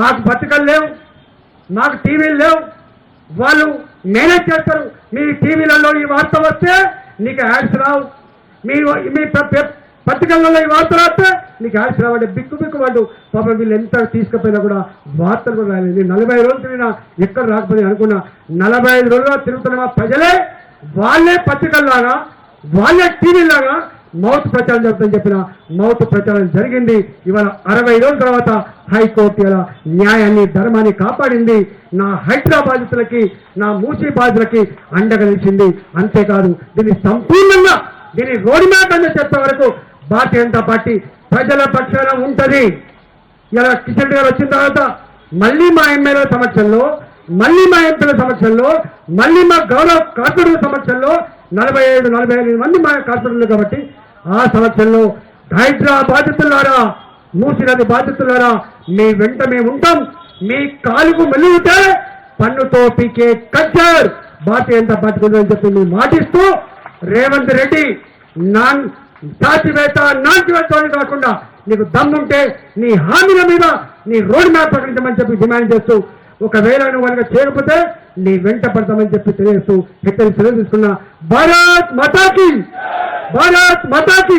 మాకు పత్రికలు లేవు మాకు టీవీలు లేవు. వాళ్ళు మేనేజ్ చేస్తారు. మీ టీవీలలో ఈ వార్త వస్తే నీకు యాడ్స్ రావు. మీ మీ పత్రికలలో ఈ వార్త రాస్తే నీకు యాడ్స్ రావంటే బిక్కు బిక్కు వాళ్ళు. పాపం వీళ్ళు ఎంత తీసుకుపోయినా కూడా వార్తలు కూడా రాలేదు. నలభై రోజులు తిరిగినా ఎక్కడ రాకపోయింది అనుకున్నా. నలభై ఐదు రోజులు తిరుగుతున్న ప్రజలే వాళ్ళే పత్రికల్లాగా వాళ్ళే టీవీలాగా మౌత్ ప్రచారం జరుగుతుందని చెప్పిన మౌత్ ప్రచారం జరిగింది. ఇవాళ అరవై రోజుల తర్వాత హైకోర్టు ఇలా న్యాయాన్ని ధర్మాన్ని కాపాడింది. నా హైదరాబాదులకి బాధితులకి నా మూసీ బాధితులకి అండగా నిలిచింది. అంతేకాదు దీన్ని సంపూర్ణంగా దీన్ని రోడ్ మ్యాప్ అని చెప్పే వరకు భారతీయ జనతా పార్టీ ప్రజల పక్షాన ఉంటుంది. ఇలా కిషన్ రెడ్డి గారు వచ్చిన తర్వాత మళ్ళీ మా ఎమ్మెల్యే సమక్షంలో మళ్ళీ మా ఎంపీల సమక్షంలో మళ్ళీ మా గౌరవ కార్పొరేటర్ సమక్షంలో నలభై ఐదు నలభై ఐదు మంది మా కార్పొరేటర్లు కాబట్టి ఆ సంవత్సరంలో హైదరాబాద్ బాధితులారా మూసినది బాధితులారా మీ వెంట మేము ఉంటాం. మీ కాలుకు మెలుగుతే పన్నుతో పీకే కట్టారు భారతీయ జనతా పార్టీ ఉందని చెప్పి మేము మాటిస్తూ రేవంత్ రెడ్డి నాన్ నాచివేత అని కాకుండా నీకు దమ్ముంటే నీ హామీల మీద నీ రోడ్ మ్యాప్ ప్రకటించమని చెప్పి డిమాండ్ చేస్తూ ఒకవేళ నువ్వు కనుక చేయకపోతే నీ వెంట పడతామని చెప్పి తెలియజేస్తూ హెచ్చరిక సెలవు తీసుకున్న భారత్ మతాకి. భారత్ మతాకి